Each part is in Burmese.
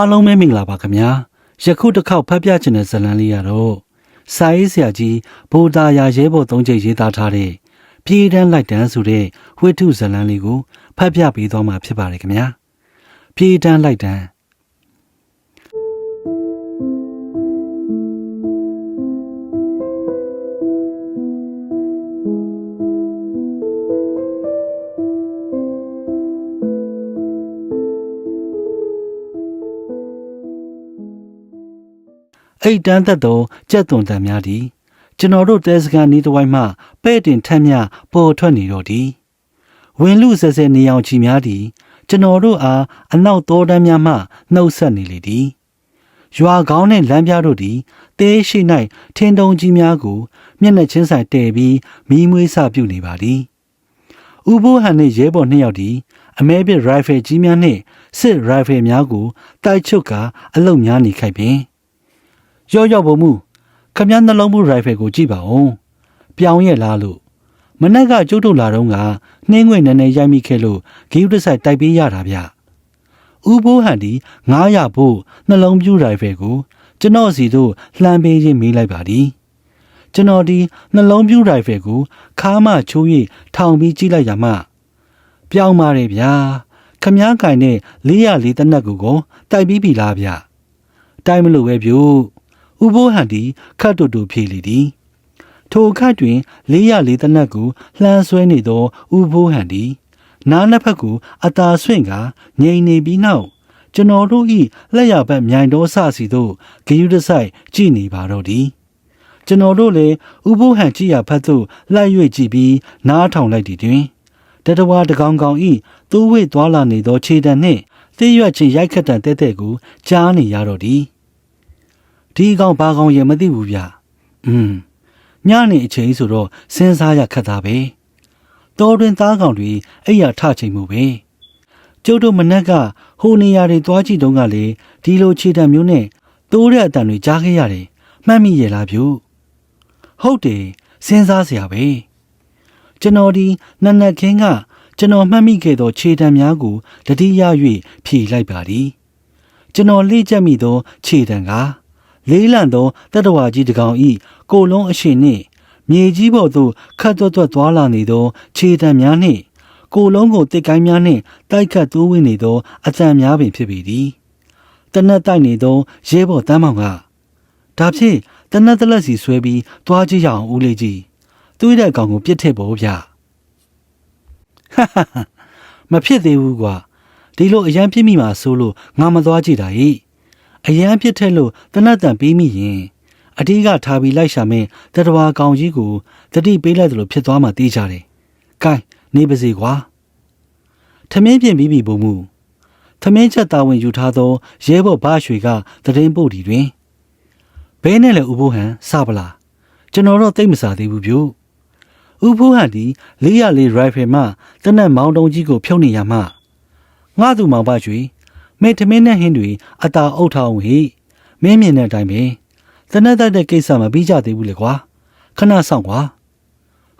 အားလုံးပဲမင်္ဂလာပါခင်ဗျာယခုတစ်ခေါက်ဖတ်ပြချင်တဲ့ဇာတ်လမ်းလေးကတော့စာရေးဆရာကြီးဘိုဒါယာရဲဘော်သုံးချိန်ရေးသားထားတဲ့ပြည်တန်းလိုက်တန်းဆိုတဲ့ဝိထုဇာတ်လမ်းလေးကိုဖတ်ပြပေးသွားမှာဖြစ်ပါတယ်ခင်ဗျာပြည်တန်းလိုက်တန်း အိတ်တန်းသက်သောကြက်သွန်တန်များသည်ကျွန်တော်တို့တဲစကန်နီးတစ်ဝိုင်းမှပဲ့တင်ထက်မြပေါ်ထွက်နေတော့သည်ဝင်လူဆဲဆဲနေအောင်ချီများသည်ကျွန်တော်တို့အားအနောက်သောတန်းများမှနှုတ်ဆက်နေလေသည်ရွာကောင်းနှင့်လမ်းပြတို့သည်တဲရှိ၌ထင်းတုံကြီးများကိုမျက်နှာချင်းဆိုင်တဲပြီးမီးမွေးစပြုနေပါသည်ဥပိုးဟန်နှင့်ရဲဘော်နှစ်ယောက်သည်အမဲပြရိုင်ဖယ်ကြီးများနှင့်စစ်ရိုင်ဖယ်များကိုတိုက်ချုပ်ကာအလုတ်များနေခိုက်ပင် ရော့ရော့ပုံမှုခမည်းနှလုံးမှုရိုင်ဖယ်ကိုကြည့်ပါဦးပြောင်းရဲ့လားလို့မနက်ကကျုပ်တို့လာတော့ကနှင်းငွေနည်းနည်းရိုက်မိခဲ့လို့ဂီယူတစ်ဆိုင်တိုက်ပေးရတာဗျဥပိုးဟန်ဒီ900ဖို့နှလုံးပြူရိုင်ဖယ်ကို ကျွန်တော်စီတို့လှမ်းပေးခြင်းမေးလိုက်ပါသည်ကျွန်တော်ဒီနှလုံးပြူရိုင်ဖယ်ကိုခါမှချိုး၍ထောင်ပြီးကြည့်လိုက်ရမှပြောင်းပါရဲ့ဗျာခမည်းကင်နဲ့404တနက်ကိုကိုတိုက်ပြီးပြီလားဗျတိုက်မလို့ပဲပြူ ဥပိုးဟန်ဒီခတ်တူတူဖြေလေသည်ထိုခတ်တွင်လေးရလေးတနက်ကိုလှမ်းဆွဲနေသောဥပိုးဟန်ဒီနားနှစ်ဖက်ကိုအသာဆွင့်ကငြိမ်နေပြီးနောက်ကျွန်တော်တို့ဤလက်ရဘက်မြိုင်တော်ဆစီတို့ဂယုတဆိုင် ကြည်နေပါတော့သည်ကျွန်တော်တို့လည်းဥပိုးဟန်ကြည်ရဖက်သို့လိုက်၍ကြည့်ပြီးနားထောင်လိုက်သည်တွင်တတဝါတကောင်ကောင်ဤသိုးဝိတ်သွားလာနေသောခြေတံနှင့်သိရွက်ချင်းရိုက်ခတ်တံတဲ့တဲ့ကိုကြားနေရတော့သည် ဒီကောင်ဘာကောင်ရမသိဘူးဗျ။อืมညနေအချိန်ဆိုတော့စဉ်းစားရခက်တာပဲ။တော်တွင်သားကောင်တွေအဲ့ရထချိန်မှုပဲ။ကျုပ်တို့မနက်ကဟိုနေရာတွေသွားကြည့်တုန်းကလေဒီလိုခြေတံမျိုးနဲ့တိုးတဲ့အတန်တွေကြားခဲ့ရတယ်။မှတ်မိရဲ့လားဗျ။ဟုတ်တယ်စဉ်းစားစရာပဲ။ကျွန်တော်ဒီနက်နက်ခင်းကကျွန်တော်မှတ်မိခဲ့သောခြေတံများကိုတတိယ၍ဖြေလိုက်ပါသည်။ကျွန်တော်လေ့ကျက်မိသောခြေတံက လေးလံသောတတဝါကြီးတကောင်ဤကိုလုံးအရှင်နှင့်မြေကြီးပေါ်သို့ခတ်သွက်သွက်သွားလာနေသော ခြေတံများနှင့်ကိုလုံးကိုတစ်ကိုင်းများနှင့်တိုက်ခတ်တိုးဝင်နေသောအတန်များပင်ဖြစ်ပေသည်တနက်တိုက်နေသောရဲဘော်တန်းမောင်ကဒါဖြင့်တနက်တလက်စီဆွဲပြီးသွားကြည့်ရအောင်ဦးလေးကြီးတွေးတဲ့အကောင်ကိုပြစ်ထစ်ဖို့ဗျဟာဟာဟာမဖြစ်သေးဘူးကွာဒီလိုအရန်ပြစ်မိမှာဆိုလို့ငါမသွားကြည့်တာဟိ အရန်ပြစ်ထက်လို့တနတ်တန်ပေးမိရင်အတီးကထားပြီးလိုက်ရှာမင်းတတဝါကောင်ကြီးကိုတတိပေးလိုက်သလိုဖြစ်သွားမှသိကြတယ်။ကဲနေပါစေကွာ။ထမင်းပြင်ပြီးပြီဘုံမူ။ထမင်းချက်တာဝန်ယူထားသောရဲဘော်ဘာရွှေကသတင်းပို့ဒီတွင်ဘဲနဲ့လေဥဖိုးဟန်စပလားကျွန်တော်တော့သိပ်မစားသေးဘူးဗျ။ဥဖိုးဟန်ဒီ404 rifle မှတနက်မောင်းတုံးကြီးကိုဖြုတ်နေရမှငါသူမောင်ပါရွှေ မေထမင်းနဲ့ဟင်းတွေအတာအုပ်ထားအောင်ဟိမင်းမြင်တဲ့အတိုင်းပဲတနက်တက်တဲ့ကိစ္စမပြီးကြသေးဘူးလေကွာခဏဆောင်ကွာ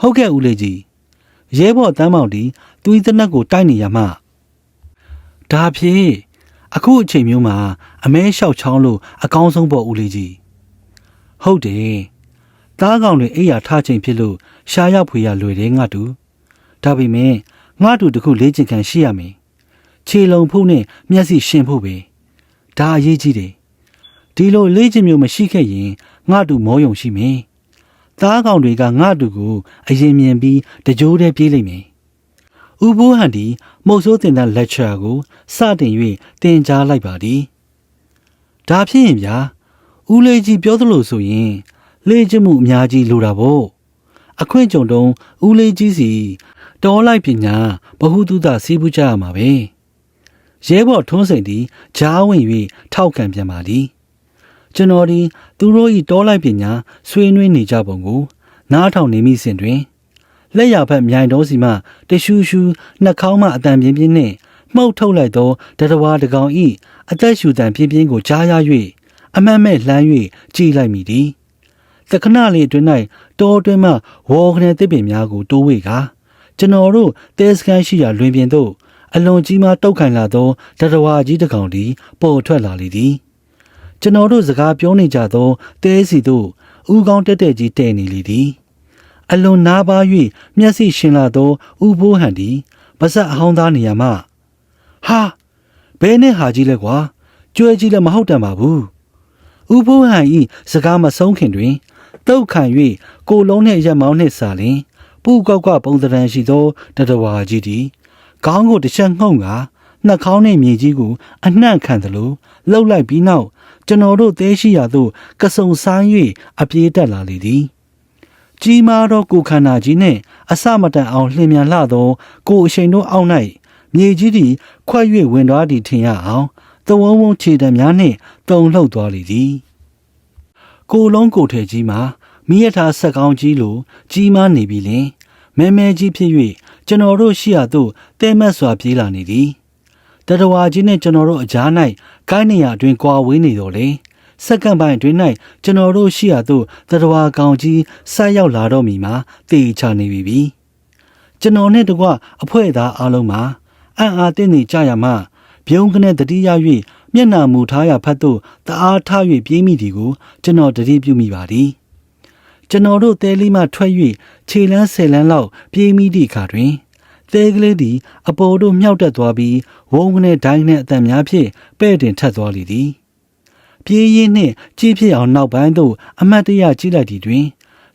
ဟုတ်ကဲ့ဦးလေးကြီးရဲဘော်တန်းမောင်ဒီသူဤတနက်ကိုတိုက်နေရမှဒါဖြင့်အခုအချိန်မျိုးမှာအမဲလျှောက်ချောင်းလို့အကောင်းဆုံးပေါ့ဦးလေးကြီးဟုတ်တယ်တားကောင်တွေအိယာထားချိန်ဖြစ်လို့ရှားရောက်ဖွေရလွယ်တယ်ငါတူဒါပေမဲ့ငါတူတခုလေးချင်ခံရှိရမယ် ခြေလုံဖို့နဲ့မျက်စိရှင်ဖို့ပဲဒါအရေးကြီးတယ်ဒီလိုလေးချင်မျိုးမရှိခဲ့ရင်ငါတူမောယုံရှိမယ်သားကောင်တွေကငါတူကိုအရင်မြင်ပြီးတကြိုးတည်းပြေးလိမ့်မယ်ဥပိုးဟန်ဒီမုတ်ဆိုးတင်တဲ့လက်ချာကိုစတင်၍တင်ကြားလိုက်ပါသည်ဒါဖြစ်ရင်ဗျာဦးလေးကြီးပြောသလိုဆိုရင်လေ့ကျင့်မှုအများကြီးလိုတာပေါ့အခွင့်ကြုံတုံးဦးလေးကြီးစီတော်လိုက်ပညာဘ ഹു တုဒစီးပူးကြရမှာပဲ ရဲဘော်ထွန်းစိန်သည်ဂျားဝင်၍ထောက်ခံပြန်ပါသည်ကျွန်တော်ဒီသူတို့ဤတောလိုက်ပညာဆွေးနွေးနေကြပုံကို နားထောင်နေမိစဉ်တွင်လက်ရဖက်မြိုင်တော်စီမှတရှူးရှူးနှာခေါင်းမှအတန်ပြင်းပြင်းနှင့်မှုတ်ထုတ်လိုက်သောတတဝါတကောင်ဤအသက်ရှူတန်ပြင်းပြင်းကိုကြားရ၍အမတ်မဲ့လှမ်း၍ကြည်လိုက်မိသည်တခဏလေးအတွင်း၌တောအတွင်းမှဝေါ်ခနဲ့တစ်ပင်များကိုတိုးဝေကကျွန်တော်တို့တဲစကန်ရှိရာလွင်ပြင်သို့ အလွန်ကြီးမားတောက်ခိုင်လာသောတရဝါကြီးတစ်ကောင်သည်ပေါ်ထွက်လာလေသည်ကျွန်တော်တို့စကားပြောနေကြသောတဲစီတို့ဥကောင်းတက်တက်ကြီးတဲ့နေလေသည်အလွန်နားပါ၍မျက်စိရှင်လာသောဥဖိုးဟန်သည်ပါဇက်အဟောင်းသားနေရာမှဟာဘဲနဲ့ဟာကြီးလဲကွာကျွဲကြီးလည်းမဟုတ်တန်ပါဘူးဥဖိုးဟန်ဤစကားမဆုံးခင်တွင်တုတ်ခံ၍ကိုလုံးနှင့်ရက်မောင်းနှင့်စာလင်ပူကောက်ကွပုံသဏ္ဍာန်ရှိသောတတဝါကြီးသည် ခေါင်းကိုတစ်ချက်ငုံကနှက်ခေါင်းနှင့်မြေကြီးကိုအနှံ့ခံသလိုလှုပ်လိုက်ပြီးနောက်ကျွန်တော်တို့သေးရှိရာသို့ကစုံဆိုင်၍အပြေးတက်လာလေသည်ကြီးမားသောကိုယ်ခန္ဓာကြီးနှင့်အစမတန်အောင်လျင်မြန်လှသောကိုယ်အရှိန်တို့အောက်၌မြေကြီးသည်ခွက်၍ဝင်သွားသည်ထင်ရအောင်သဝုံဝုံခြေတံများနှင့်တုံလှုပ်သွားလေသည်ကိုယ်လုံးကိုယ်ထဲကြီးမှာမိရထားဆက်ကောင်းကြီးလိုကြီးမားနေပြီလင်မဲမဲကြီးဖြစ်၍ ကျွန်တော်တို့ရှိရသို့တဲမက်စွာပြေးလာနေသည်တတဝါကြီးနှင့်ကျွန်တော်တို့အကြား၌ကိုင်းနေရအတွင်ကွာဝေးနေတော်လေစက္ကန့်ပိုင်းအတွင်း၌ကျွန်တော်တို့ရှိရသို့တတဝါကောင်ကြီးဆက်ရောက်လာတော့မီမှာတေချနေပြီပြီကျွန်တော်နှင့်တကွအဖွဲသားအားလုံးမှာအံ့အားတင်းနေကြရမှပြုံးကနေတတိယ၍မျက်နှာမူထားရဖတ်သို့တအားထား၍ပြေးမိသည်ကိုကျွန်တော်တတိပြုမိပါသည် ကျွန်တော်တို့တဲလေးမှထွက်၍ခြေလန်းဆယ်လန်းလောက်ပြေးမိသည့်အခါတွင်သဲကလေးသည်အပေါ်တို့မြောက်တက်သွားပြီးဝုန်းကနေဒိုင်းနဲ့အတန်များဖြင့်ပဲ့တင်ထက်သွားလေသည်ပြေးရင်းနှင့်ကြည့်ဖြစ်အောင်နောက်ပိုင်းသို့အမတ်တရကြည့်လိုက်သည်တွင်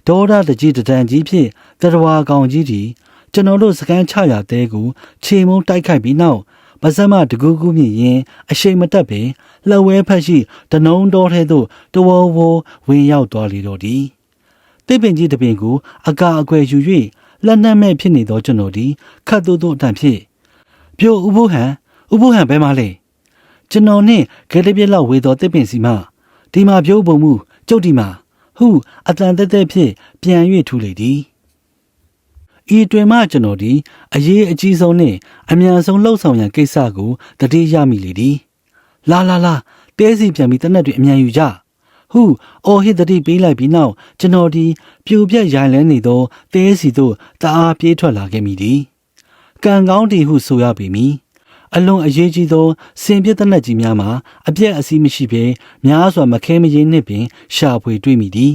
ဒေါရတကြီးတဒံကြီးဖြင့်တရဝါကောင်ကြီးသည်ကျွန်တော်တို့စကန်းချရာတဲကိုခြေမုံတိုက်ခိုက်ပြီးနောက်ပါဇက်မတကူးကူးမြင့်ရင်အရှိန်မတက်ပင်လှဝဲဖက်ရှိတနုံတော်ထဲသို့တဝဝဝင်ရောက်သွားလေတော့သည် တစ်ပင်ကြီးတစ်ပင်ကိုအကာအကွယ်ယူ၍လက်နက်မဲ့ဖြစ်နေသောကျွန်တော်သည်ခတ်တူတူအတန်ဖြစ်ပြိုဥပုဟံဥပုဟံဘဲမလဲကျွန်တော်နှင့်ဂဲတပြက်လောက်ဝေသောတစ်ပင်စီမဒီမှာပြိုးပုံမူကျုပ်ဒီမှာဟုအတန်တက်တက်ဖြင့်ပြန်၍ထူလေသည်ဤတွင်မှကျွန်တော်သည်အရေးအကြီးဆုံးနှင့်အမြန်ဆုံးလှုပ်ဆောင်ရန်ကိစ္စကိုတတိယမိလေသည်လာလာလာတဲစီပြန်ပြီးတနက်တွေအမြန်ယူကြ ဟုအော်ဟစ်တတိပေးလိုက်ပြီးနောက်ကျွန်တော်ဒီပြူပြက်ရိုင်လဲနေသောတဲစီသို့တအားပြေးထွက်လာခဲ့မိသည်ကံကောင်းတီဟုဆိုရပေမည်အလွန်အရေးကြီးသောစင်ပြစ်တနက်ကြီးများမှာအပြက်အစီးမရှိဘဲများစွာမခဲမရင်းနှင့်ပင် ရှာဖွေတွေ့မိသည်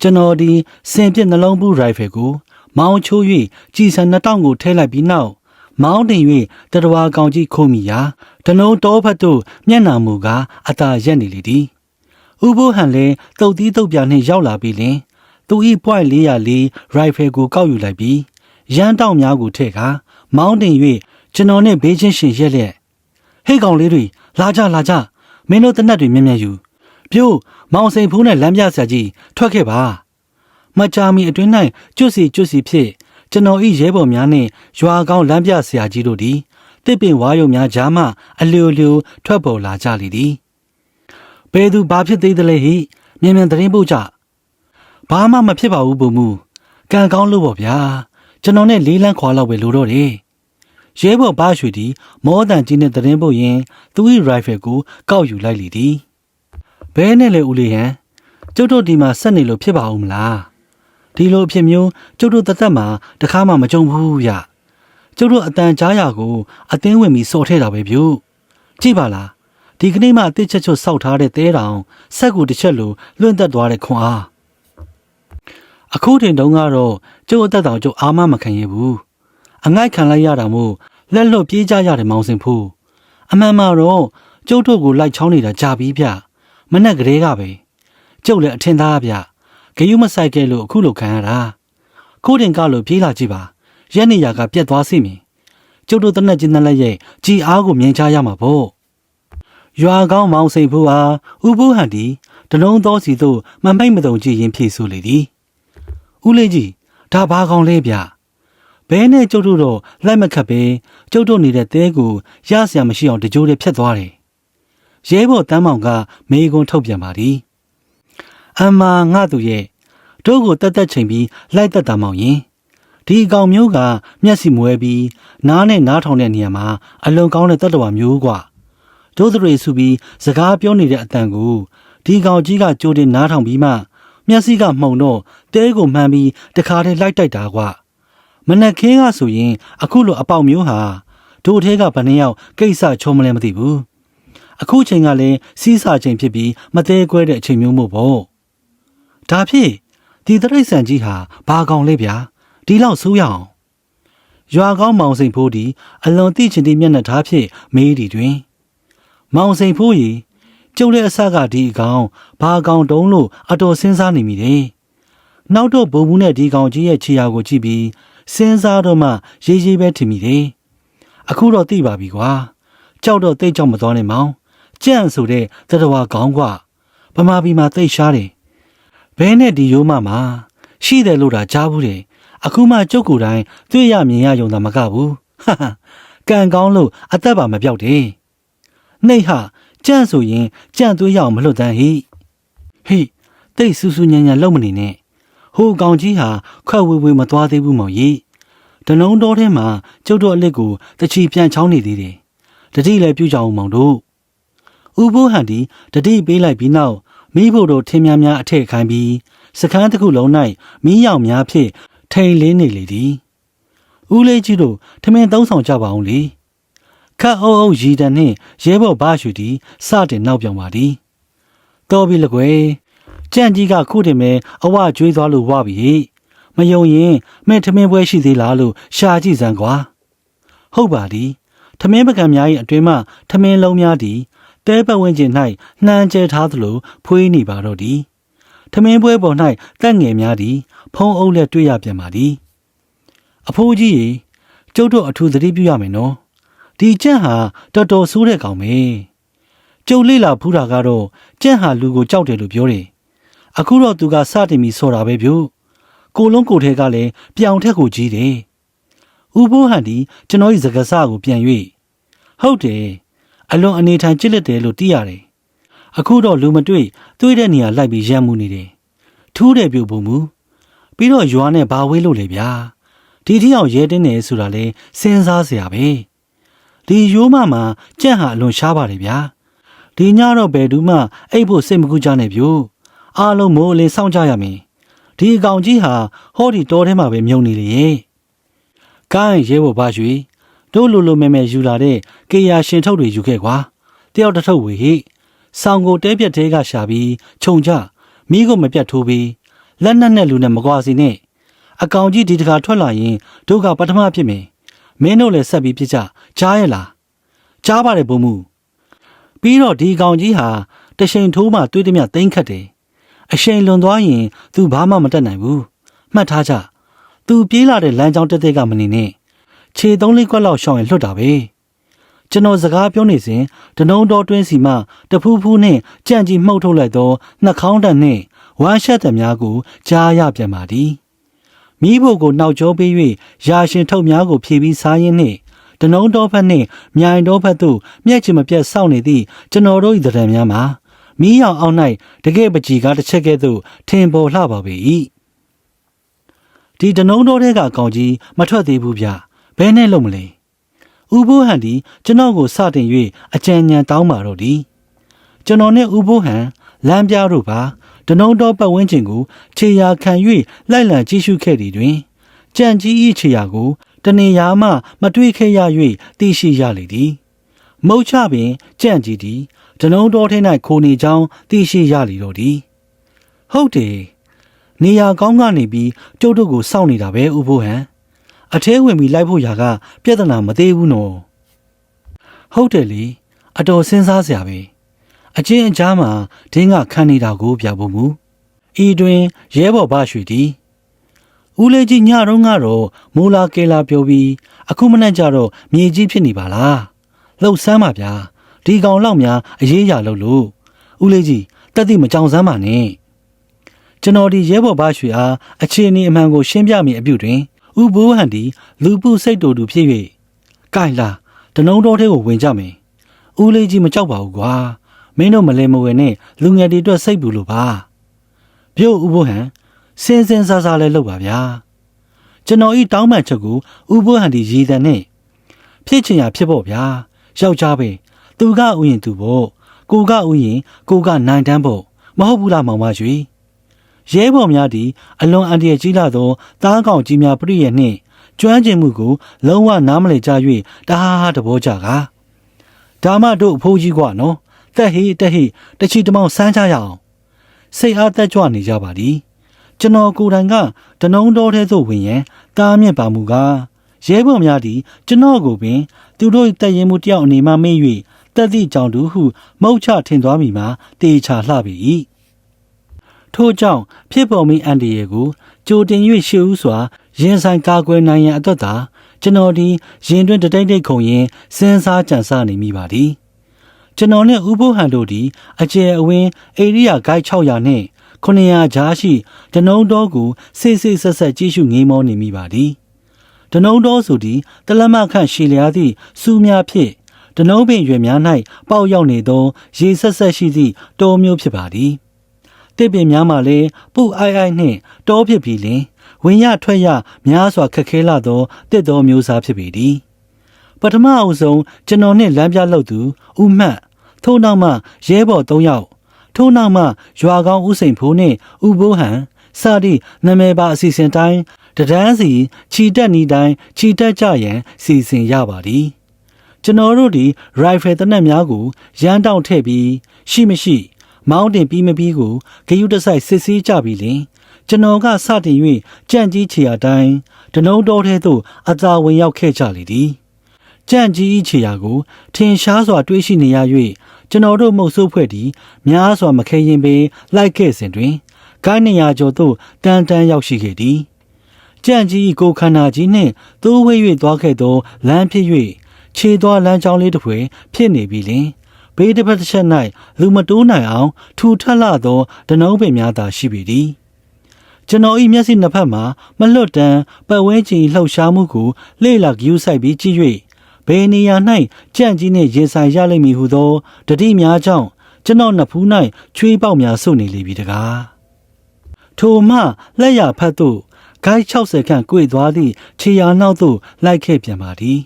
ကျွန်တော်ဒီစင်ပြစ်နှလုံးဘူးရိုင်ဖယ်ကို မောင်းချိုး၍ကြည်စံနှစ်တောင်ကိုထဲလိုက်ပြီးနောက်မောင်းတင်၍တတဝါကောင်ကြီးခုံမိရာတနုံတောဖက်သို့မျက်နှာမူကားအသာရက်နေလေသည် ဥပုဟန်လည်းတုတ်သီးတုတ်ပြနှင့်ရောက်လာပြီးလင်သူ၏ပွိုင်404ရိုင်ဖယ်ကိုကောက်ယူလိုက်ပြီးရန်တောက်များကိုထည့်ကာမောင်းတင်၍ကျွန်တော်နဲ့ဘေးချင်းရှင်ရက်လက်ဟေ့ကောင်လေးတွေလာကြလာကြမင်းတို့တနတ်တွေမြင်မြင်ယူပြိုးမောင်စိန်ဖူးနဲ့လမ်းပြဆရာကြီးထွက်ခဲ့ပါမကြာမီအတွင်း၌ကျွတ်စီကျွတ်စီဖြစ်ကျွန်တော်ဤရဲဘော်များနှင့်ရွာကောင်းလမ်းပြဆရာကြီးတို့သည်တစ်ပင်ဝါရုံများကြားမှအလျိုလျိုထွက်ပေါ်လာကြလေသည် ဘယ်သူဘာဖြစ်သေးသလဲဟိမြန်မြန်သတင်းပို့ကြဘာမှမဖြစ်ပါဘူးဘုံမူကံကောင်းလို့ပေါ့ဗျာကျွန်တော်နဲ့လေးလန်းခွာလောက်ပဲလိုတော့တယ်ရဲဘော်ဘာရွှေသည်မောတန်ကြီးနဲ့သတင်းပို့ရင်သူ၏ရိုင်ဖယ်ကိုကောက်ယူလိုက်လေသည်ဘဲနဲ့လေဦးလေးဟန်ကျုပ်တို့ဒီမှာဆက်နေလို့ဖြစ်ပါဦးမလားဒီလိုအဖြစ်မျိုးကျုပ်တို့တသက်မှာတခါမှမကြုံဘူးဗျကျုပ်တို့အတန်ကြားရကိုအသင်းဝင်ပြီးစော်ထဲတာပဲပြုကြည့်ပါလား ဒီကနေ့မှအစ်ချက်ချွတ်စောက်ထားတဲ့တဲတောင်ဆက်ကူတစ်ချက်လိုလွင့်သက်သွားတဲ့ခွန်အားအခုတင်တုန်းကတော့ကျုပ်အသက်တောင်ကျုပ်အာမမခံရဘူးအငိုက်ခံလိုက်ရတာမို့လက်လွတ်ပြေးကြရတယ်မောင်စင်ဖူးအမှန်မှာတော့ကျုပ်တို့ကိုလိုက်ချောင်းနေတာကြာပြီဗျမနဲ့ကလေးကပဲကျုပ်လည်းအထင်သားဗျဂယုမဆိုင်ခဲ့လို့အခုလိုခံရတာခိုးတင်ကလို့ပြေးလာကြည့်ပါရက်နေရကပြက်သွားစီမင်ကျုပ်တို့တနက်ချင်းနဲ့လက်ရဲ့ကြည်အားကိုမြင်ချရမှာပေါ့ ရွာကောင်းမောင်စိန်ဖူးဟာဥပုဟန်တီတလုံးသောစီသို့မမိတ်မတုံကြည့်ရင်ဖြေဆိုလေသည်ဦးလေးကြီးဒါဘာကောင်လဲဗျဘဲနဲ့ကျုပ်တို့တော့လိုက်မခတ်ပဲကျုပ်တို့နေတဲ့တဲကိုရဆရာမရှိအောင်တကြိုးတည်းဖြတ်သွားတယ်ရဲဘော်တန်းမောင်ကမေကွန်းထုတ်ပြန်ပါသည်အမငါတို့ရဲ့တို့ကိုတက်တက်ချိန်ပြီးလိုက်တက်တာမောင်ရင်ဒီအကောင်မျိုးကမျက်စိမွဲပြီးနားနဲ့နားထောင်တဲ့နေရာမှာအလွန်ကောင်းတဲ့တတ္တဝါမျိုးก ว่าတို့တွေစုပြီးစကားပြောနေတဲ့အတန်ကိုဒီကောင်ကြီးကကြိုတင်နားထောင်ပြီးမှမျက်စိကမှုံတော့တဲကိုမှန်ပြီးတခါတည်းလိုက်တိုက်တာကွာမနက်ခင်းကဆိုရင် အခုလိုအပေါက်မျိုးဟာတို့ထဲကဘယ်နှယောက်ကိစ္စချုံမလဲမသိဘူးအခုချိန်ကလည်းစီးစာချိန်ဖြစ်ပြီးမသေးခွဲတဲ့အချိန်မျိုးမို့ပေါ့ဒါဖြစ်ဒီတရိတ်ဆန်ကြီးဟာဘာကောင်လဲဗျာဒီလောက်ဆိုးရအောင်ရွာကောင်းမောင်စိန်ဖိုးဒီအလွန်သိချင်သည့်မျက်နှာသားဖြင့်မေးဒီတွင် မောင်စိန်ဖိုးရီကျုပ်လည်းအစကဒီအကောင်ဘာအကောင်တုံးလို့အတော်စဉ်းစားနေမိတယ်နောက်တော့ဘုံဘူးနဲ့ဒီကောင်ကြီးရဲ့ခြေရာကိုကြည့်ပြီးစဉ်းစားတော့မှရေးရေးပဲထင်မိတယ်အခုတော့သိပါပြီကွာကြောက်တော့တိတ်ကြောက်မသွားနဲ့မောင်ကြန့်ဆိုတဲ့တတဝါကောင်းကွာဗမာပြည်မှာတိတ်ရှားတယ်ဘဲနဲ့ဒီရိုးမမှာရှိတယ်လို့ဒါကြားဘူးတယ်အခုမှကျုပ်ကိုယ်တိုင်တွေ့ရမြင်ရယုံတာမကဘူးဟာဟာကံကောင်းလို့အသက်ပါမပြောက်တယ် နှိတ်ဟာကြန့်ဆိုရင်ကြန့်သွေးရအောင်မလွတ်တမ်းဟိဟိတိတ်ဆူဆူညံ့ညံ့လုံမနေနဲ့ဟိုကောင်ကြီးဟာခွက်ဝေးဝေးမသွားသေးဘူးမောင်ကြီးတလုံးတော်ထဲမှာကျုပ်တို့အလစ်ကိုတချီပြန်ချောင်းနေသေးတယ်တတိလည်းပြုကြအောင်မောင်တို့ဥပိုးဟန်ဒီတတိပေးလိုက်ပြီးနောက်မိဖို့တို့ထင်းများများအထက်ခိုင်းပြီးစကန်းတစ်ခုလုံး၌မီးရောင်များဖြင့်ထိန်လင်းနေလေသည်ဦးလေးကြီးတို့ထမင်းသုံးဆောင်ကြပါအောင်လေ ခတ်အုပ်အုပ်ရီတန်နှင့်ရဲဘော်ဘာရှူသည်စတင်နောက်ပြောင်ပါသည်တော်ပြီလကွယ်ကြန့်ကြီးကခုတင်မဲအဝကျွေးသွားလို့ဝပြီဟိမယုံရင်မဲထမင်းပွဲရှိသေးလားလို့ရှာကြည့်စမ်းကွာဟုတ်ပါသည်ထမင်းပကံများ၏အတွင်မှထမင်းလုံးများသည်တဲပတ်ဝန်းကျင်၌နှမ်းကျဲထားသလိုဖွေးနေပါတော့သည်ထမင်းပွဲပေါ်၌တက်ငယ်များသည် ဖုံးအုပ်လက်တွေ့ရပြန်ပါသည်အဖိုးကြီးရေကျုပ်တို့အထူးသတိပြုရမယ်နော် ဒီကြန့်ဟာတော်တော်ဆိုးတဲ့ကောင်ပဲကျုပ်လေးလာဖူးတာကတော့ကြန့်ဟာလူကိုကြောက်တယ်လို့ပြောတယ်အခုတော့သူကစတင်ပြီးဆိုတာပဲဗျကိုလုံးကိုထဲကလည်းပြောင်ထက်ကိုကြီးတယ်ဥပိုးဟန်ဒီကျွန်တော်၏စကားစကိုပြန်၍ဟုတ်တယ်အလွန်အနေထိုင်ကြစ်လက်တယ်လို့သိရတယ်အခုတော့လူမတွေ့တွေ့တဲ့နေရာလိုက်ပြီးရမ်းမှုနေတယ်ထူးတယ်ပြုတ်ပုံမူပြီးတော့ရွာနဲ့ဘာဝေးလို့လဲဗျာဒီတိအောင်ရဲတင်းနေဆိုတာလဲစဉ်းစားစရာပဲ ဒီရိုးမမှာကြက်ဟာအလွန်ရှားပါတယ်ဗျာဒီညတော့ဘယ်သူမှအိတ်ဖို့စိတ်မကူကြနဲ့ဗျို့အားလုံးမိုးလေစောင့်ကြရမည်ဒီအကောင်ကြီးဟာဟောဒီတောထဲမှာပဲမြုံနေလေရဲ့ကိုင်းရဲဘော်ပါရွှေတို့လိုလိုမဲမဲယူလာတဲ့ကေယာရှင်ထုတ်တွေယူခဲ့ကွာတယောက်တစ်ထုပ်ဝေဟိဆောင်းကိုတဲပြက်သေးကရှာပြီးခြုံကြမိကိုမပြတ်ထိုးပြီးလက်နက်နဲ့လူနဲ့မကွာစီနဲ့အကောင်ကြီးဒီတခါထွက်လာရင်တို့ကပထမဖြစ်မယ် မင်းတို့လည်းဆက်ပြီးပြစ်ကြကြားရလားကြားပါတယ်ဘုံမှုပြီးတော့ဒီကောင်ကြီးဟာတရှိန်ထိုးမှတွေးသည်မြသိမ့်ခတ်တယ်အရှိန်လွန်သွားရင်သူဘာမှမတတ်နိုင်ဘူးမှတ်ထားကြသူပြေးလာတဲ့လမ်းကြောင်းတက်တဲ့ကမနေနဲ့ခြေသုံးလေးခွက်လောက်ရှောင်းရင်လွတ်တာပဲကျွန်တော်စကားပြောနေစဉ်တနုံတော်တွင်းစီမှတဖူးဖူးနဲ့ကြံ့ကြီးမှုတ်ထုတ်လိုက်သောနှာခေါင်းတန်နှင့်ဝမ်းရှက်သည်များကိုကြားရပြန်ပါသည် မိဖို့ကိုနှောက်ကြောပေး၍ရာရှင်ထုတ်များကိုဖြေပြီးစားရင်းနှင့်တနုံတော်ဖက်နှင့်မြိုင်တော်ဖက်သို့မျက်ချင်မပြတ်စောင့်နေသည့်ကျွန်တော်တို့၏တရံများမှာမီးရောင်အောင်၌တကယ်ပကြီးကားတစ်ချက်ကဲ့သို့ထင်ပေါ်လှပါပေ၏ဒီတနုံတော်တဲ့ကကောင်ကြီးမထွက်သေးဘူးဗျဘဲနဲ့လုံးမလဲဥပိုးဟန်ဒီကျွန်တော်ကိုစတင်၍အကြံဉာဏ်တောင်းပါတော့ဒီကျွန်တော်နဲ့ဥပိုးဟန်လမ်းပြတို့ပါ တနုံတော်ပတ်ဝန်းကျင်ကိုခြေရာခံ၍လိုက်လံကြည့်ရှုခဲ့သည်တွင်ကြံကြီး၏ခြေရာကိုတနေရာမှမတွေ့ခဲ့ရ၍သိရှိရလေသည်မုတ်ချပင်ကြံ့ကြီးသည်တနုံတော်ထဲ၌ခိုနေကြောင်းသိရှိရလေတော့သည်ဟုတ်တယ်နေရာကောင်းကနေပြီးကျုပ်တို့ကိုစောင့်နေတာပဲဥဖို့ဟန်အထဲဝင်ပြီးလိုက်ဖို့ရာက ပြဿနာမသေးဘူးနော်ဟုတ်တယ်လေအတော်စဉ်းစားစရာပဲ အချင်းအကြားမှာဒင်းကခံနေတာကိုပြဖို့မူဤတွင်ရဲဘော်ဘရွှေသည်ဦးလေးကြီးညတော့ကတော့မူလာကေလာပြောပြီးအခုမနဲ့ကြတော့မြေကြီးဖြစ်နေပါလားလှုပ်ဆန်းပါဗျာဒီကောင်လောက်များအရေးရလို့လို့ဦးလေးကြီးတက်တိမကြောင်စမ်းပါနဲ့ကျွန်တော်ဒီရဲဘော်ဘရွှေအားအခြေအနေအမှန်ကိုရှင်းပြမိအပြုတွင်ဥဘိုးဟန်ဒီလူပုစိတ်တူတူဖြစ်၍ကိုင်လာတနုံတော်ထဲကိုဝင်ကြမယ်ဦးလေးကြီးမကြောက်ပါဘူးကွာ မင်းတို့မလဲမဝယ်နဲ့လူငယ်တွေအတွက်စိတ်ပူလို့ပါပြုတ်ဥပုဟန်စင်စင်ဆာဆာလဲလုပ်ပါဗျာကျွန်တော်ဤတောင်းပန်ချက်ကိုဥပုဟန်ဒီရည်တန်နဲ့ဖြစ်ချင်ရဖြစ်ပေါ့ဗျာယောက်ျားပဲသူကဥယင်သူပေါ့ကိုကဥယင်ကိုကနိုင်တန်းပေါ့မဟုတ်ဘူးလားမောင်မရွှေရဲဘော်များသည်အလွန်အန္တရာယ်ကြီးလာသောတားကောင်ကြီးများပြည့်ရဲ့နှင့်ကျွမ်းကျင်မှုကိုလုံးဝနားမလည်ကြ၍တဟားဟားတဘောကြကာဒါမှတို့အဖိုးကြီးကွာနော် တက်ဟေးတက်ဟေးတချီတမောင်စမ်းကြရအောင်စိတ်အားတက်ကြွနေကြပါသည်ကျွန်တော်ကိုယ်တိုင်ကတနုံတော်ထဲသို့ဝင်ရန်တားမြင့်ပါမူကားရဲဘော်များသည်ကျွန်တော်ကိုပင် သူတို့၏တက်ရင်မှုတယောက်အနေမှမေ့၍တက်သည့်ကြောင့်သူဟုမုတ်ချထင်သွားမိမှာတေချာလှပေ၏ထို့ကြောင့်ဖြစ်ပေါ်မိအန်ဒီရဲ့ကိုကြိုတင်၍ရှေ့ဦးစွာရင်ဆိုင်ကာကွယ်နိုင်ရန်အတွက်သာကျွန်တော်ဒီရင်တွင်တတိတ်တိတ်ခုံရင်စဉ်းစားကြံစနေမိပါသည် ကျွန်တော်နဲ့ဥပုဟန်တို့ဒီအကျယ်အဝင်းဧရိယာဂိုက်600နဲ့900ကြားရှိတနုံတော်ကိုစိတ်စိတ်ဆက်ဆက်ကြည့်ရှုငေးမောနေမိပါသည်တနုံတော်ဆိုသည်တလမခန့်ရှည်လျားသည့်စူးများဖြင့်တနုံပင်ရွယ်များ၌ပေါက်ရောက်နေသောရေဆက်ဆက်ရှိသည့်တောမျိုးဖြစ်ပါသည်တစ်ပင်များမှလည်းပုအိုက်အိုက်နှင့်တောဖြစ်ပြီးလင်ဝင်ရထွက်ရများစွာခက်ခဲလာသောတစ်တော်မျိုးစားဖြစ်ပေသည်ပထမအဦးဆုံးကျွန်တော်နှင့်လမ်းပြလောက်သူဥမှတ် ထို့နောက်မှရဲဘော်၃ယောက်ထို့နောက်မှရွာကောင်းဦးစိန်ဖိုးနှင့်ဥဘိုးဟန်စသည့်နာမည်ပါအစီအစဉ်တိုင်းတဒန်းစီခြီတက်နီတိုင်းခြီတက်ကြရန်စီစဉ်ရပါသည်ကျွန်တော်တို့ဒီရိုင်ဖယ်တနက်များကိုရမ်းတောင့်ထည့်ပြီးရှိမရှိမောင်းတင်ပြီးမပြီးကိုဂယုတစိုက်စစ်ဆေးကြပြီးလင်ကျွန်တော်ကစတင်၍ကြံ့ကြီးချီရတိုင်းဒနုံတော်ထဲသို့အသာဝင်ရောက်ခဲ့ကြလေသည် ကြံ့ကြီးချီရကို ထင်ရှားစွာတွေးရှိနေရ၍ကျွန်တော်တို့မုတ်ဆိုးဖွဲ့သည်များစွာမခဲရင်ပင်လိုက်ခဲ့စဉ်တွင်ကိုင်းနေရာကျော်သို့တန်တန်ရောက်ရှိခဲ့သည်ကြံ့ကြီးကိုခန္ဓာကြီးနှင့်သိုးဝဲ၍သွားခဲ့သောလမ်းဖြစ်၍ခြေသွားလမ်းကြောင်းလေးတစ်ဖွဲဖြစ်နေပြီလင်ဘေးတစ်ဖက်တစ်ချက်၌လူမတိုးနိုင်အောင်ထူထပ်လာသောဒနုံးပင်များသာရှိပေသည်ကျွန်တော်၏မျက်စိနှစ်ဖက်မှာမလွတ်တမ်းပတ်ဝဲကျင်လှုပ်ရှားမှုကိုလေ့လာကြည့်ဆိုင်ပြီးကြည့်၍ ဘယ်နေရာ၌ကြံ့ကြီးနှင့်ရင်ဆိုင်ရလိမ့်မည်ဟုသောတတိများကြောင့်ကျွန်တော်နှစ်ဖူး၌ချွေးပေါက်များဆုတ်နေလေပြီတကားထိုမှလက်ရဖက်သို့ဂိုင်း60ခန့်꿰သွားသည့်ခြေရာနောက်သို့လိုက်ခဲ့ပြန်ပါသည်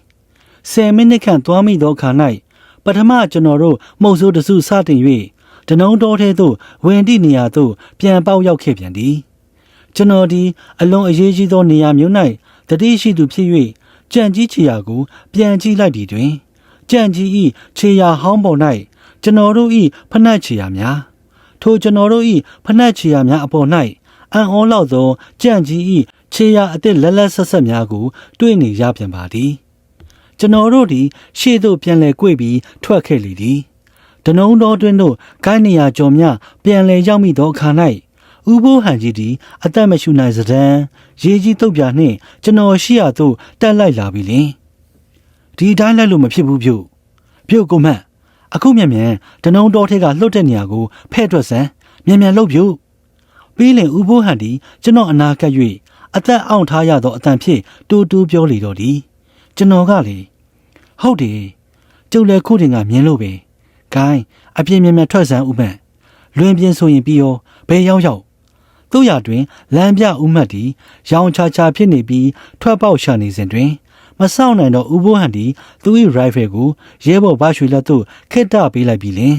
10မိနစ်ခန့်သွားမိသောအခါ၌ပထမကျွန်တော်တို့မှုတ်ဆိုးတစုစတင်၍တနုံတော်ထဲသို့ဝင်သည့်နေရာသို့ပြန်ပေါက်ရောက်ခဲ့ပြန်သည်ကျွန်တော်ဒီအလွန်အရေးကြီးသောနေရာမျိုး၌တတိရှိသူဖြစ်၍ ကြံကြီးချေရာကို ပြန်ကြည့်လိုက်သည်တွင်ကြံကြီး၏ခြေရာဟောင်းပေါ်၌ကျွန်တော်တို့၏ဖနှက်ခြေရာများထိုကျွန်တော်တို့၏ဖနှက်ခြေရာများအပေါ်၌အံ့ဩလောက်သောကြံကြီး၏ခြေရာအသစ်လက်လက်ဆက်ဆက်များကို တွေ့နေရပြန်ပါသည်ကျွန်တော်တို့သည် ရှေ့သို့ပြန်လည်꿰ပြီးထွက်ခဲ့လေသည်တနုံတော်တွင်သို့ဂိုင်းနေရာကျော်များပြန်လည်ရောက်မိသောအခါ၌ ဥပိုးဟန်ကြီးသည်အသက်မရှူနိုင်စဒံရေကြီးတုတ်ပြနှင့်ကျွန်တော်ရှိရာသို့တက်လိုက်လာပြီလင်ဒီတိုင်းလိုက်လို့မဖြစ်ဘူးပြုတ်ပြုတ်ကိုမန့်အခုမြန်မြန်တနုံတော်ထဲကလှုပ်တဲ့နေရာကိုဖဲ့ထွက်စမ်းမြန်မြန်လှုပ်ပြုတ်ပြီးလင်ဥပိုးဟန်သည်ကျွန်တော်အနာကပ်၍အသက်အောင်ထားရသောအတန်ဖြင့်တူတူပြောလေတော့သည်ကျွန်တော်ကလေဟုတ်တယ်ကျုပ်လည်းခုတင်ကမြင်လို့ပဲဂိုင်းအပြင်းမြန်မြန်ထွက်စမ်းဥပန့်လွင်ပြင်းဆိုရင်ပြီးရောဘယ်ရောက်ရောက် တို့ရတွင်လမ်းပြဥမတ်သည်ရောင်ချာချာဖြစ်နေပြီးထွက်ပေါက်ရှာနေစဉ်တွင်မဆောက်နိုင်တော့ဥပိုးဟန်သည်သူ၏ရိုင်ဖယ်ကိုရဲဘော်ဘာရွှေလက်သို့ခစ်တပေးလိုက်ပြီးလင်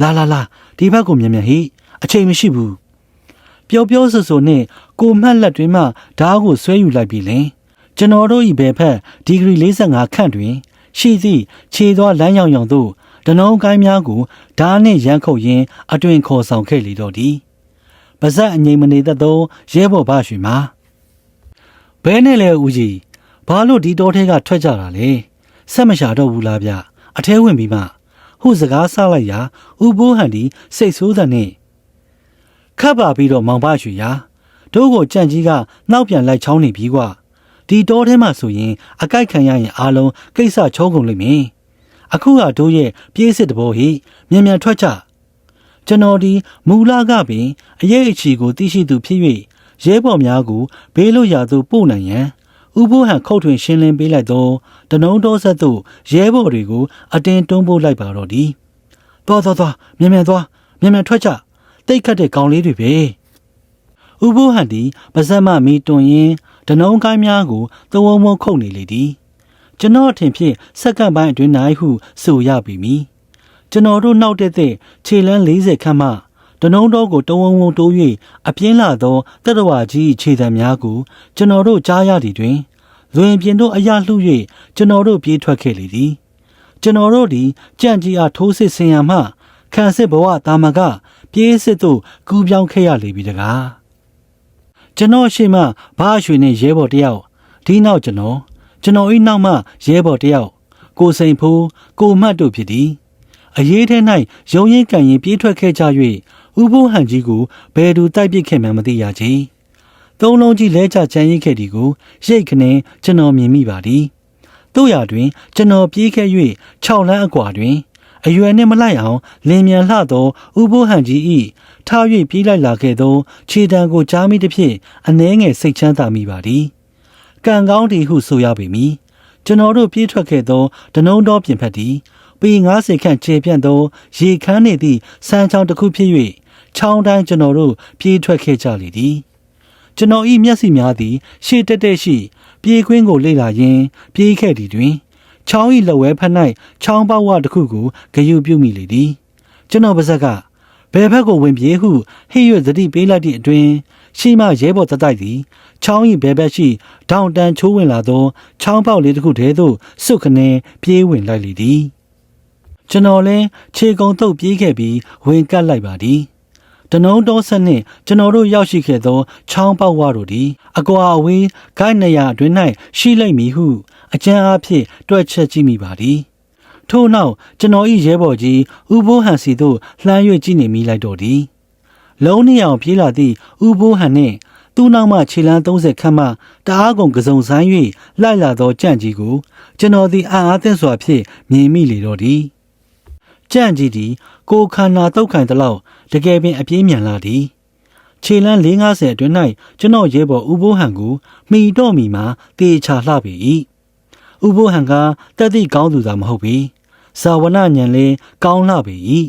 လာလာလာဒီဘက်ကိုမြန်မြန်ဟိအချိန်မရှိဘူးပျော်ပျော်ဆူဆူနှင့်ကိုမှတ်လက်တွင်မှဓားကိုဆွဲယူလိုက်ပြီးလင်ကျွန်တော်တို့၏ဘယ်ဖက်ဒီဂရီ45ခန့်တွင် ရှိသည့်ခြေသွားလမ်းရောင်ရောင်သို့တနုံကိုင်းများကိုဓားနှင့်ရန်ခုတ်ရင်းအတွင်ခေါ်ဆောင်ခဲ့လေတော့သည် ပါဇက်အငိမ်မနေသက်သောရဲဘော်ဘာရွှေမှာဘဲနဲ့လဲဦးကြီးဘာလို့ဒီတောထဲကထွက်ကြတာလဲဆက်မရှာတော့ဘူးလားဗျအထဲဝင်ပြီးမှဟိုစကားဆလိုက်ရာဥပိုးဟန်ဒီစိတ်ဆိုးတဲ့နဲ့ခတ်ပါပြီးတော့မောင်ဘာရွှေရာတို့ကိုကြန့်ကြီးကနောက်ပြန်လိုက်ချောင်းနေပြီကွာဒီတောထဲမှာဆိုရင်အကြိုက်ခံရရင်အားလုံးကိစ္စချုံးကုန်လိမ့်မယ်အခုကတို့ရဲ့ပြေးစစ်တဘောဟိမြန်မြန်ထွက်ကြ ကျွန်တော်ဒီမူလာကပင်အရေးအချီကိုသိရှိသူဖြစ်၍ရဲဘော်များကိုဘေးလွတ်ရာသို့ပို့နိုင်ရန်ဥပိုးဟန်ခုတ်ထွင်ရှင်းလင်းပေးလိုက်သောတနုံတော်ဆက်သို့ရဲဘော်တွေကိုအတင်းတွန်းပို့လိုက်ပါတော့သည်သွားသွားသွားမြန်မြန်သွားမြန်မြန်ထွက်ကြတိတ်ခတ်တဲ့ကောင်လေးတွေပဲဥပိုးဟန်သည်ပါဇက်မမီတွန်ရင်ဒနုံကိုင်းများကိုသဝုံမုံခုတ်နေလေသည်ကျွန်တော်အထင်ဖြင့်စက္ကန့်ပိုင်းအတွင်းနိုင်ဟုဆိုရပြီမီ ကျွန်တော်တို့နောက်တက်တဲ့ခြေလန်း40ခန့်မှတနုံတော်ကိုတဝုံဝုံတိုး၍အပြင်းလာသောတတဝါကြီးခြေတံများကိုကျွန်တော်တို့ကြားရသည်တွင်လွင်ပြင်တို့အရာလှ၍ကျွန်တော်တို့ပြေးထွက်ခဲ့လေသည်ကျွန်တော်တို့သည်ကြံ့ကြီးအားထိုးစစ်ဆင်ရမှခံစစ်ဘဝတာမက ပြေးစစ်သို့ကူးပြောင်းခဲ့ရလေပြီတကားကျွန်တော်ရှိမှဘားရွှေနဲ့ရဲဘော်တယောက်ဒီနောက်ကျွန်တော်ကျွန်တော်ဤနောက်မှရဲဘော်တယောက်ကိုစိန်ဖိုးကိုမတ်တို့ဖြစ်သည် အရေးထဲ၌ရုံရင်ကန်ရင်ပြေးထွက်ခဲ့ကြ၍ဥပုဟန်ကြီးကိုဘယ်သူတိုက်ပစ်ခဲ့မှန်းမသိရချေသုံးလုံးကြီးလဲချချမ်းရင်ခဲ့ဒီကိုရိတ်ခနဲကျွန်တော်မြင်မိပါသည်တို့ရတွင် ကျွန်တော်ပြေးခဲ့၍6လမ်းအကွာတွင် အရွယ်နှင့်မလိုက်အောင်လင်မြန်လှသောဥပုဟန်ကြီးဤထား၍ပြေးလိုက်လာခဲ့သောခြေတံကိုကြားမိသည်ဖြင့်အနှဲငယ်စိတ်ချမ်းသာမိပါသည်ကံကောင်းသည်ဟုဆိုရပေမည်ကျွန်တော်တို့ပြေးထွက်ခဲ့သောဒနုံတော်ပြင်ဖက်သည် ပေ90ခန့်ခြေပြန့်သောရေခမ်းနေသည့်စမ်းချောင်းတစ်ခုဖြစ်၍ချောင်းတိုင်းကျွန်တော်တို့ပြေးထွက်ခဲ့ကြလေသည်ကျွန်တော်ဤမျက်စိများသည် ရှေ့တက်တက်ရှိ ပြေးခွင်းကိုလေ့လာရင်းပြေးခဲ့သည်တွင်ချောင်းဤလက်ဝဲဖက်၌ချောင်းပေါဝတစ်ခုကိုဂယုပြုမိလေသည်ကျွန်တော်ပါဇက်ကဘယ်ဘက်ကိုဝင်ပြေးဟုဟိရွသတိပေးလိုက်သည့်အတွင်ရှိမရဲဘော်တတိုက်သည်ချောင်းဤဘယ်ဘက်ရှိဒေါန်တန်ချိုးဝင်လာသောချောင်းပေါက်လေးတစ်ခုတည်းသို့စွတ်ခနဲပြေးဝင်လိုက်လေသည် ကျွန်တော်လည်းခြေကုံတုပ်ပြေးခဲ့ပြီးဝင်ကတ်လိုက်ပါသည်တနုံတောဆက်နှင့်ကျွန်တော်တို့ရောက်ရှိခဲ့သောချောင်းပေါက်ဝတို့သည်အကွာအဝေးဂိုင်းနေရာအတွင်း၌ရှိလိမ့်မည်ဟုအကြံအားဖြင့်တွက်ချက်ကြည့်မိပါသည်ထို့နောက်ကျွန်တော်၏ရဲဘော်ကြီးဥဘိုးဟန်စီသို့လှမ်း၍ကြည့်နေမိလိုက်တော့သည်လုံးနှစ်အောင်ပြေးလာသည့်ဥဘိုးဟန်နှင့်သူ့နောက်မှခြေလမ်း30ခန့်မှတအားကုန်ကစုံဆိုင်၍လိုက်လာသောကြံ့ကြီးကိုကျွန်တော်သည်အံ့အားသင့်စွာဖြင့်မြင်မိလေတော့သည် ကြံ့ကြီးသည်ကိုခန္ဓာတုတ်ခံသလောက်တကယ်ပင်အပြေးမြန်လာသည်ခြေလမ်း450အတွင်း၌ကျွန်တော်ရဲဘော်ဥဘိုးဟန်ကိုမိတော့မိမှာတေချာလှပေ၏ဥဘိုးဟန်ကတက်သည့်ကောင်းသူသာမဟုတ်ပေဇာဝနညံလည်းကောင်းလှပေ၏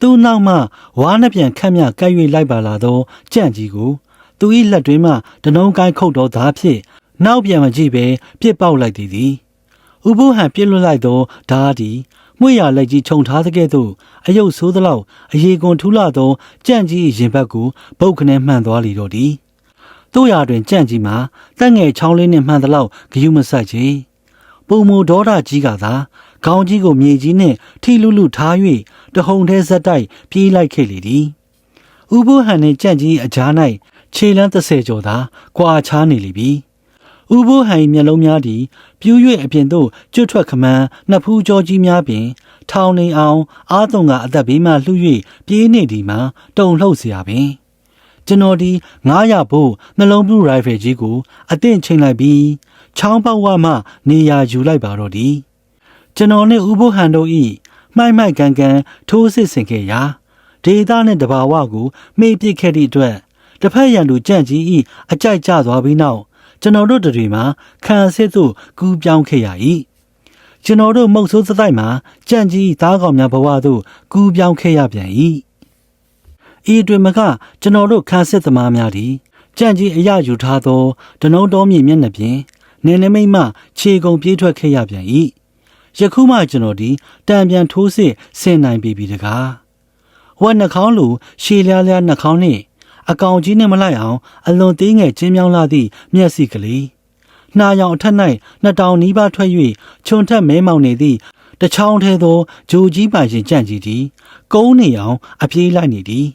သူ့နောက်မှဝါးနှပြန်ခက်မြကပ်၍လိုက်ပါလာသောကြံ့ကြီးကိုသူ၏လက်တွင်မှတနုံကိုင်းခုတ်တော်သားဖြင့်နောက်ပြန်မကြည့်ပဲပြစ်ပေါက်လိုက်သည်သည်ဥပုဟန်ပြစ်လွတ်လိုက်သောဓာသည် မွေရလက်ကြီးခြုံထားသကဲ့သို့အယုတ်ဆိုးသလောက်အရေကွန်ထူးလာသောကြံ့ကြီးရင်ဘတ်ကိုပုတ်ခနဲမှန်သွားလေတော့သည်တို့ရတွင်ကြံ့ကြီးမှာတက်ငယ်ချောင်းလေးနှင့်မှန်သလောက်ဂယုမဆိုင်ချေပုံမူဒေါဒကြီးကသာခေါင်းကြီးကိုမြေကြီးနှင့်ထိလူလူထား၍တဟုန်ထဲဇက်တိုက်ပြေးလိုက်ခဲ့လေသည်ဥပုဟန်နှင့်ကြံ့ကြီးအကြား၌ခြေလန်း30ကျော်သာကွာခြားနေလိမ့်ပြီ။ ဥပုဟန်မျက်လုံးများသည်ပြူး၍အပြင်သို့ကျွတ်ထွက်ခမန်းနှစ်ဖူးကြောကြီးများပင် ထောင်နေအောင်အားသွန်ကအသက်ဘေးမှလှူ၍ပြေးနေသည်မှာတုံလှုပ်เสียပင်ကျွန်တော်ဒီ900ဘို့နှလုံးပြူရိုင်ဖယ်ကြီးကို အသင့်ချိန်လိုက်ပြီးချောင်းပေါက်ဝမှနေရာယူလိုက်ပါတော့ဒီကျွန်တော်နဲ့ဥပုဟန်တို့ဤမှိုက်မိုက်ကန်ကန်ထိုးစစ်ဆင်ခဲ့ရာဒေတာနဲ့တဘာဝကိုမေ့ပစ်ခဲ့သည့်အတွက်တစ်ဖက်ရန်သူကြန့်ကြီးဤအကြိုက်ကျသွားပြီးနောက် ကျွန်တော်တို့တွေမှာခံစစ်သို့ကူးပြောင်းခဲ့ရ၏ကျွန်တော်တို့မုတ်ဆိုးသတိုက်မှာကြန့်ကြီးသားကောင်များဘဝသို့ကူးပြောင်းခဲ့ရပြန်၏ဤတွင်မကကျွန်တော်တို့ခံစစ်သမားများသည်ကြန့်ကြီးအရယူထားသောဒနုံတော်မြေမျက်နှာပြင်နေနမိတ်မှခြေကုံပြေးထွက်ခဲ့ရပြန်၏ယခုမှကျွန်တော်ဒီတံပြန်ထိုးစစ်ဆင်နိုင်ပြီပြီတကားဝက်နှာခေါင်းလိုရှည်လျားလျားနှာခေါင်းနှင့် အကောင်ကြီးနဲ့မလိုက်အောင်အလွန်သေးငယ်ကျင်းမြောင်းလာသည့်မျက်စိကလေးနှာရောင်အထက်၌နှစ်တောင်နီးပါးထွက်၍ခြုံထက်မဲမောင်နေသည့်တချောင်းထဲသောဂျိုကြီးပိုင်ရှင်ကြန့်ကြီးသည်ကုန်းနေအောင်အပြေးလိုက်နေသည်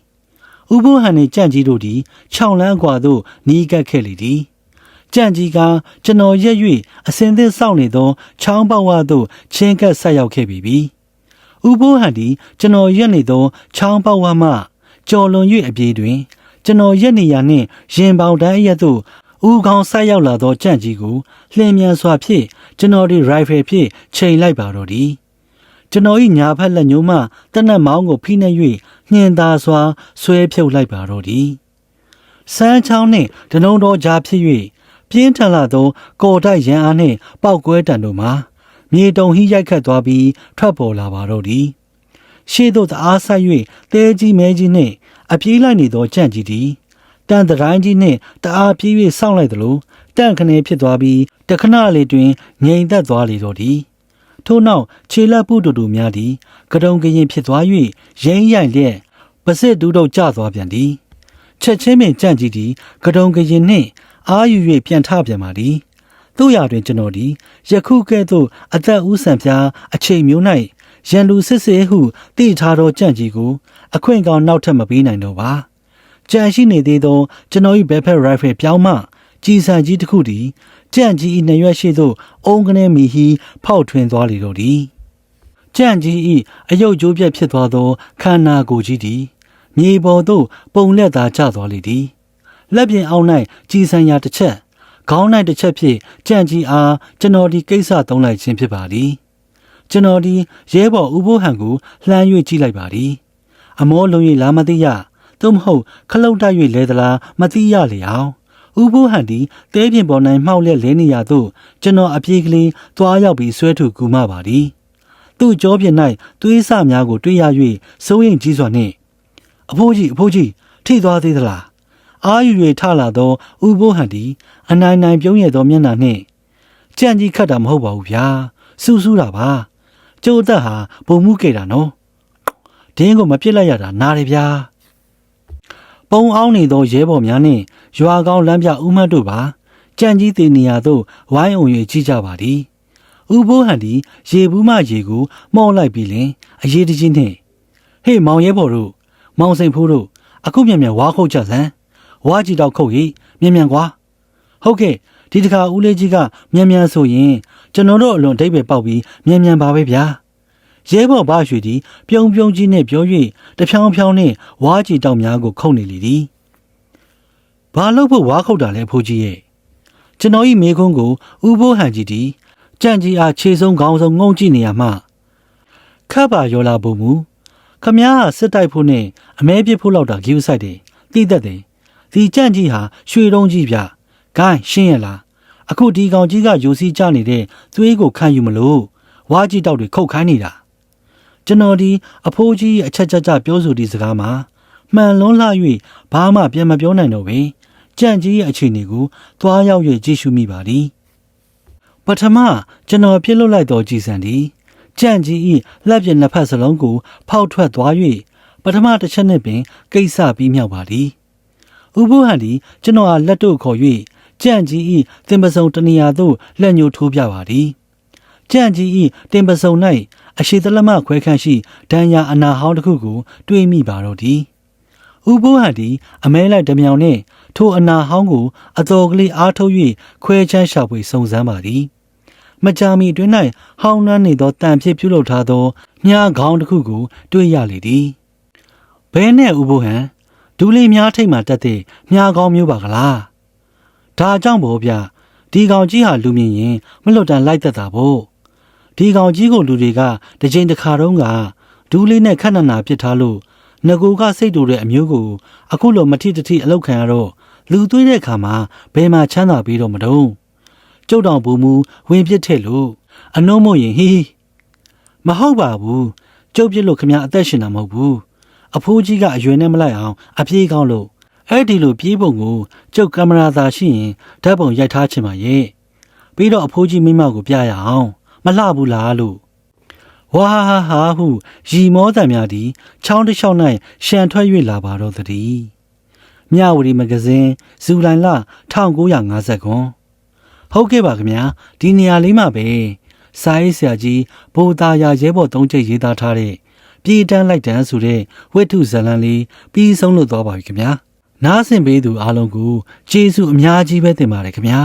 ဥပုဟန်နှင့်ကြန့်ကြီးတို့သည်ခြောင်လန်းကွာသို့နီးကပ်ခဲ့လေသည်ကြန့်ကြီးကကျွန်တော်ရက်၍အစင်သစ်စောင့်နေသောချောင်းပေါဝသို့ချင်းကပ်ဆက်ရောက်ခဲ့ပြီပြီဥပုဟန်သည်ကျွန်တော်ရက်နေသောချောင်းပေါဝမှကြော်လွန်၍အပြေးတွင် ကျွန်တော်ရက်နေရနှင့်ရင်ပေါင်တန်းအရက်သို့ဦးခေါင်းဆိုက်ရောက်လာသောကြန့်ကြီးကိုလှင်မြန်စွာဖြင့်ကျွန်တော်ဒီရိုင်ဖယ်ဖြင့်ချိန်လိုက်ပါတော့သည်ကျွန်တော်၏ညာဖက်လက်ညှိုးမှတနက်မောင်းကိုဖိနှက်၍ညင်သာစွာဆွဲဖြုတ်လိုက်ပါတော့သည်စမ်းချောင်းနှင့်ဒနုံတော်ကြားဖြစ်၍ပြင်းထန်လာသောကော်တိုက်ရန်အားနှင့်ပောက်ကွဲတံတို့မှာမြေတုံဟိရိုက်ခတ်သွားပြီးထွက်ပေါ်လာပါတော့သည်ရှေ့သို့တအားဆိုင်၍တဲကြီးမဲကြီးနှင့် အပြေးလိုက်နေသောကြန့်ကြီးသည်တန်တတိုင်းကြီးနှင့်တအားပြေး၍စောင့်လိုက်သလိုတန့်ခနဲဖြစ်သွားပြီးတခဏလေးတွင်ငြိမ်သက်သွားလေတော့သည်ထို့နောက်ခြေလက်ပုတူတူများသည်ကတုံကရင်ဖြစ်သွား၍ရင်းရိုင်လျက်ပစစ်တူးတော့ကျသွားပြန်သည်ချက်ချင်းပင်ကြန့်ကြီးသည်ကတုံကရင်နှင့်အာယူ၍ပြန်ထပြန်ပါသည်တို့ရတွင်ကျွန်တော်ဒီယခုကဲ့သို့အသက်ဦးဆံပြားအချိန်မျိုး၌ရန်လူစစ်စစ်ဟုတိထားသောကြံ့ကြီးကို အခွင့်ကောင်းနောက်ထပ်မပေးနိုင်တော့ပါကြံရှိနေသေးသောကျွန်တော်၏ဘက်ဖက်ရိုင်ဖယ်ပြောင်းမှကြီးစံကြီးတစ်ခုသည်ကြံ့ကြီး၏နှစ်ရွက်ရှိသို့အုံကနေမီဟီဖောက်ထွင်းသွားလေတော့သည်ကြံ့ကြီး၏အယုတ်ကျိုးပြက်ဖြစ်သွားသောခန္ဓာကိုယ်ကြီးသည်မြေပေါ်သို့ပုံလက်သာကျသွားလေသည်လက်ပြင်အောက်၌ကြီးစံရာတစ်ချက်ခေါင်း၌တစ်ချက်ဖြင့်ကြံ့ကြီးအားကျွန်တော်ဒီကိစ္စသုံးလိုက်ခြင်းဖြစ်ပါသည်ကျွန်တော်ဒီရဲဘော်ဦးဘိုးဟန်ကိုလှမ်း၍ကြည့်လိုက်ပါသည် အမောလုံး၍လာမသိရသို့မဟုတ်ခလုတ်တိုက်၍လဲသလားမသိရလေအောင်ဦးဘိုးဟန်ဒီတဲပြင်ပေါ်၌မှောက်လက်လဲနေရသို့ကျွန်တော်အပြေးကလေးသွားရောက်ပြီးဆွဲထုတ်ကူမပါသည်သူ့ကြောပြင်၌သွေးဆများကိုတွေ့ရ၍စိုးရိမ်ကြီးစွာနှင့်အဖိုးကြီးအဖိုးကြီးထိသွားသေးသလားအာယူ၍ထလာသောဦးဘိုးဟန်ဒီအနိုင်နိုင်ပြုံးရသောမျက်နှာနှင့်ကြံ့ကြီးခတ်တာမဟုတ်ပါဘူးဗျာစူးစူးတာပါကျိုးသက်ဟာပုံမှုခဲ့တာနော် ဒင်းကိုမပြစ်လိုက်ရတာနားတယ်ဗျာပုံအောင်နေသောရဲဘော်များနှင့်ရွာကောင်းလမ်းပြဦးမတ်တို့ပါကြံ့ကြီးတင်နေရာသို့ဝိုင်းအောင်၍ကြည့်ကြပါသည်ဥဘိုးဟန်ဒီရေဘူးမရေကိုမော့လိုက်ပြီးလင်အရေးတကြီးနှင့်ဟေးမောင်ရဲဘော်တို့မောင်စိန်ဖိုးတို့အခုမြန်မြန်ဝါခုတ်ကြစမ်းဝါကြီးတော့ခုတ်ဟိမြန်မြန်ကွာဟုတ်ကဲ့ဒီတခါဦးလေးကြီးကမြန်မြန်ဆိုရင်ကျွန်တော်တို့အလွန်အဓိပ္ပာယ်ပေါက်ပြီးမြန်မြန်ပါပဲဗျာ ရဲဘော်ဘာရွှေကြီးပြုံပြုံကြီးနဲ့ပြော၍တဖြောင်းဖြောင်းနဲ့ဝါကြီးတောင်များကိုခုတ်နေလေသည်ဘာလို့ဖို့ဝါခုတ်တာလဲဖိုးကြီးရဲ့ကျွန်တော်ဤမေခွန်းကိုဥဘိုးဟန်ကြီးတီကြံ့ကြီးအားခြေဆုံးခေါင်းဆုံးငုံကြည့်နေရမှခပ်ပါရောလာပုံမူခမားဟာစစ်တိုက်ဖို့နဲ့အမဲပြစ်ဖို့လောက်တာဂီးဆိုင်တယ်တိသက်တယ်ဒီကြံ့ကြီးဟာရွှေတုံးကြီးဗျဂိုင်းရှင်းရလားအခုဒီကောင်ကြီးကယူစီးကြနေတဲ့သွေးကိုခံယူမလို့ဝါကြီးတောက်တွေခုတ်ခိုင်းနေတာ ကျွန်တော်ဒီအဖိုးကြီးအချက်ချက်ကြပြောဆိုဒီစကားမှာမှန်လွန်းလှ၍ဘာမှပြန်မပြောနိုင်တော့ပဲကြံ့ကြီးရဲ့အခြေအနေကိုသွားရောက်၍ကြည့်ရှုမိပါသည်ပထမကျွန်တော်ပြစ်လွတ်လိုက်တော်ကြည်စံသည်ကြံ့ကြီး၏လက်ပြနှစ်ဖက်စလုံးကို ဖောက်ထွက်သွား၍ပထမတစ်ချက်နဲ့ပင်ကိစ္စပြီးမြောက်ပါသည်ဥပုဟန်သည်ကျွန်တော်အားလက်တို့ခေါ်၍ကြံ့ကြီး၏တင်ပစုံတနေရာသို့လက်ညှိုးထိုးပြပါသည်ကြံ့ကြီး၏တင်ပစုံ၌ အရှိသလမခွဲခန့်ရှိဒဏ်ရာအနာဟောင်းတစ်ခုကို တွေးမိပါတော့သည်ဥပုဟန်သည်အမဲလိုက်တမြောင်နှင့်ထိုအနာဟောင်းကိုအတော်ကလေးအားထုတ်၍ခွဲချမ်းရှာဖွေစုံစမ်းပါသည်မကြာမီအတွင်း၌ဟောင်းနှမ်းနေသောတန်ဖြစ်ပြုလုပ်ထားသောမြားခေါင်းတစ်ခုကိုတွေ့ရလေသည်ဘဲနဲ့ဥပုဟန်ဒူးလေးများထိတ်မှတက်တဲ့မြားခေါင်းမျိုးပါကလားဒါကြောင့်ဗောဗျဒီကောင်ကြီးဟာလူမြင်ရင်မလွတ်တန်လိုက်သက်တာဗော ဒီကောင်ကြီးကိုလူတွေကတစ်ချိန်တစ်ခါတုန်းကဒူးလေးနဲ့ခက်နနာပစ်ထားလို့ငကိုကစိတ်တူတဲ့အမျိုးကိုအခုလိုမထိတထိအလောက်ခံရတော့လူသွေးတဲ့အခါမှာဘယ်မှာချမ်းသာပြီးတော့မတုံးကျုပ်တော်ဘူမူဝင်ပြစ်ထက်လို့အနှုံးမို့ရင်ဟီးမဟုတ်ပါဘူးကျုပ်ပြစ်လို့ခမအသက်ရှင်တာမဟုတ်ဘူးအဖိုးကြီးကအရွယ်နဲ့မလိုက်အောင်အပြေးကောင်းလို့အဲ့ဒီလိုပြေးပုံကိုကျုပ်ကင်မရာသာရှိရင်ဓာတ်ပုံရိုက်ထားချင်ပါရဲ့ပြီးတော့အဖိုးကြီးမိမကိုပြရအောင် မလှဘူးလားလို့ဝါဟာဟာဟုရီမောတံများသည်ချောင်းတစ်လျှောက်၌ရှန်ထွက်၍လာပါတော့သည်မြဝတီမဂဇင်းဇူလိုင်လ1950ခွန်ဟုတ်ကဲ့ပါခင်ဗျာဒီနေရာလေးမှာပဲစာရေးဆရာကြီးဘိုးသားရရဲဘော်သုံးချက်ရေးသားထားတဲ့ပြည်တန်းလိုက်တန်းဆိုတဲ့ဝိထုဇလံလေးပြီးဆုံးလို့တော့ပါပြီခင်ဗျာနားဆင်ပေးသူအားလုံးကိုကျေးဇူးအများကြီးပဲတင်ပါတယ်ခင်ဗျာ